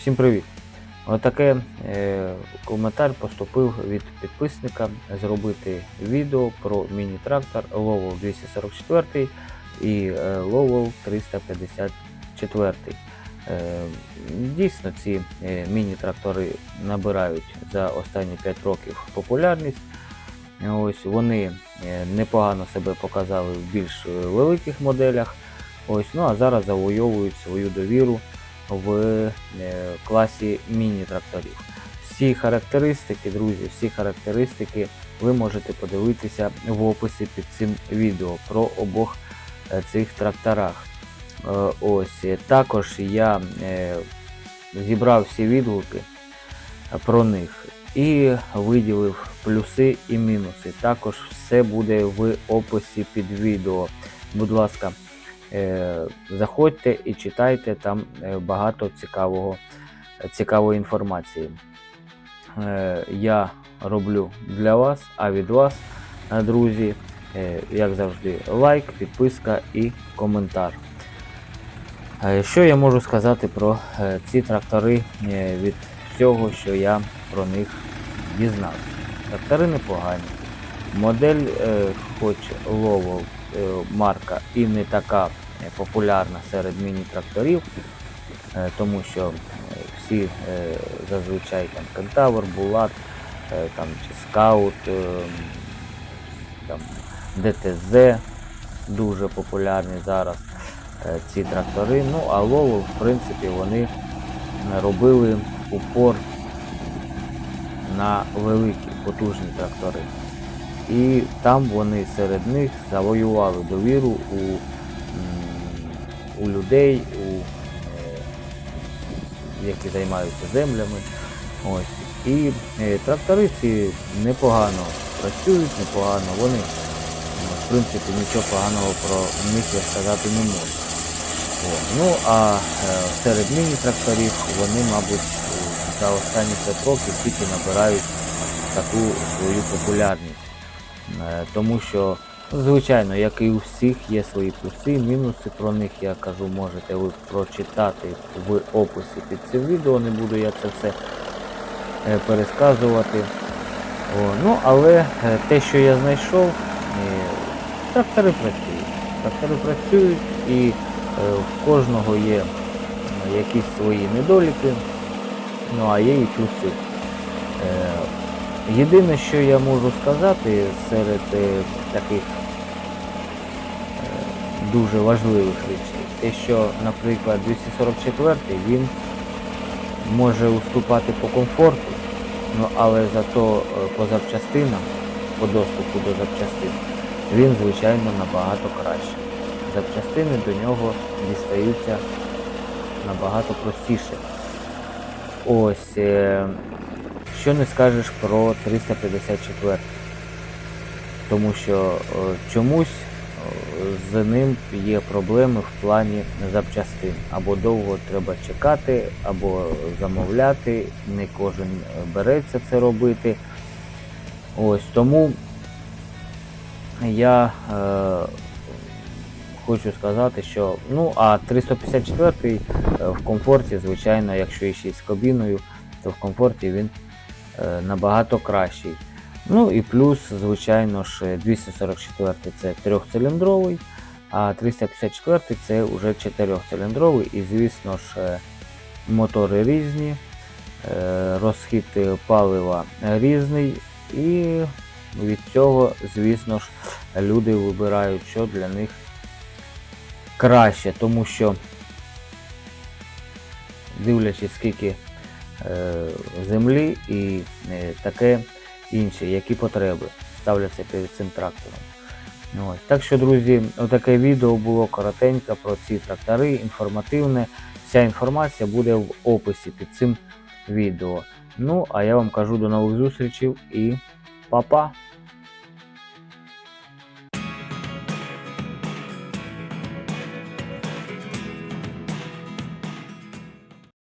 Всім привіт! Отаке е, коментар поступив від підписника зробити відео про міні-трактор Lowell 244 і е, Lowell 354. Е, дійсно, ці е, міні-трактори набирають за останні 5 років популярність. Ось вони е, непогано себе показали в більш е, великих моделях. Ось, ну а зараз завойовують свою довіру в е, класі міні-тракторів. Всі характеристики, друзі, всі характеристики ви можете подивитися в описі під цим відео про обох е, цих тракторах. Е, Ось також я зібрав всі відгуки про них і виділив плюси і мінуси. Також все буде в описі під відео. Будь ласка, заходьте і читайте там е, багато цікавого, цікавої інформації. Е, Я роблю для вас, а від вас, е, друзі, е, як завжди, лайк, підписка і коментар. Е, Що я можу сказати про е, ці трактори е, від всього, що я про них дізнався? Трактори непогані. Модель, е, хоч е, марка і не така е, популярна серед міні-тракторів, е, тому що е, всі е, зазвичай там Кентавр, Булат, е, там, чи Скаут, е, там, ДТЗ дуже популярні зараз е, ці трактори. Ну, а Lowell, в принципі, вони робили упор на великі потужні трактори. І там вони серед них завоювали довіру у, у людей, у, е, які займаються землями. Ось. І е, трактори непогано працюють, непогано. Вони, ну, в принципі, нічого поганого про них я сказати не можу. О, ну а е, серед міні-тракторів вони, мабуть, за останні 5 років тільки набирають таку свою популярність. Тому що, звичайно, як і у всіх, є свої плюси, мінуси. Про них я кажу, можете ви прочитати в описі під цим відео. Не буду я це все е, пересказувати. О, ну, але е, те, що я знайшов, е, трактори працюють. Трактори працюють і в кожного є якісь свої недоліки, ну а є і плюси. Єдине, що я можу сказати серед таких дуже важливих речей, те, що, наприклад, 244 він може уступати по комфорту, ну, але зато е, по запчастинам, по доступу до запчастин, він, звичайно, набагато краще. Запчастини до нього дістаються набагато простіше. Ось. Е, що не скажеш про 354. Тому що е, чомусь з ним є проблеми в плані запчастин. Або довго треба чекати, або замовляти. Не кожен е, береться це робити. Ось тому я е, хочу сказати, що ну а 354 е, в комфорті, звичайно, якщо іще й з кабіною, то в комфорті він е, набагато кращий. Ну і плюс, звичайно ж, 244 це трьохциліндровий, а 354 це вже чотирьохциліндровий. І, звісно ж, е, мотори різні, е, розхід палива різний. І від цього, звісно ж, люди вибирають, що для них краще, тому що дивлячись, скільки е, землі і таке інше, які потреби ставляться перед цим трактором. Ну, Ось. Так що, друзі, отаке відео було коротеньке про ці трактори, інформативне. Вся інформація буде в описі під цим відео. Ну, а я вам кажу до нових зустрічей і па-па!